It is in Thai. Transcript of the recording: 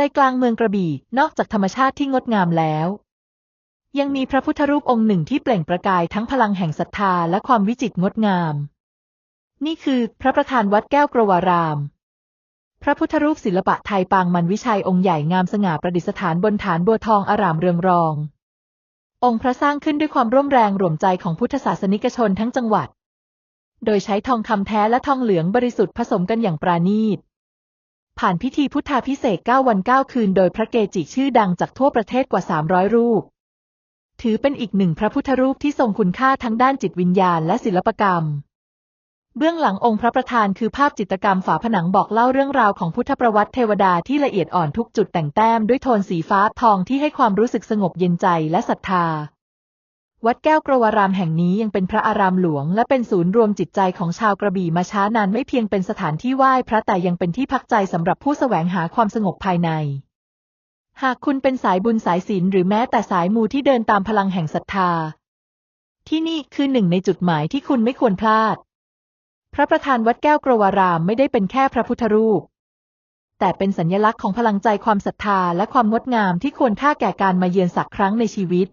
ใจกลางเมืองกระบี่ นอกจากธรรมชาติที่งดงามแล้ว ยังมีพระพุทธรูปองค์หนึ่งที่เปล่งประกายทั้งพลังแห่งศรัทธาและความวิจิตรงดงาม นี่คือพระประธานวัดแก้วกระวาราม พระพุทธรูปศิลปะไทยปางมันวิชัยองค์ใหญ่งามสง่าประดิษฐานบนฐานบัวทองอารามเรืองรอง องค์พระสร้างขึ้นด้วยความร่วมแรงร่วมใจของพุทธศาสนิกชนทั้งจังหวัด โดยใช้ทองคำแท้และทองเหลืองบริสุทธิ์ผสมกันอย่างปราณีต ผ่านพิธีพุทธาพิเศษ9วัน9คืนโดยพระเกจิชื่อดังจากทั่วประเทศกว่า 300 รูป ถือเป็นอีกหนึ่งพระพุทธรูปที่ทรงคุณค่าทั้งด้านจิตวิญญาณและศิลปกรรม เบื้องหลังองค์พระประธานคือภาพจิตรกรรมฝาผนังบอกเล่าเรื่องราวของพุทธประวัติเทวดาที่ละเอียดอ่อนทุกจุดแต่งแต้มด้วยโทนสีฟ้าทองที่ให้ความรู้สึกสงบเย็นใจและศรัทธา วัดแก้วกระวารามแห่งนี้ยังเป็นพระอารามหลวง และเป็นศูนย์รวมจิตใจของชาวกระบี่มาช้านานไม่เพียงเป็นสถานที่ไหว้พระแต่ยังเป็นที่พักใจสำหรับผู้แสวงหาความสงบภายใน หากคุณเป็นสายบุญสายศีลหรือแม้แต่สายมูที่เดินตามพลังแห่งศรัทธา ที่นี่คือหนึ่งในจุดหมายที่คุณไม่ควรพลาด พระประธานวัดแก้วกระวารามไม่ได้เป็นแค่พระพุทธรูป แต่เป็นสัญลักษณ์ของพลังใจความศรัทธาและความงดงามที่ควรค่าแก่การมาเยือนสักครั้งในชีวิต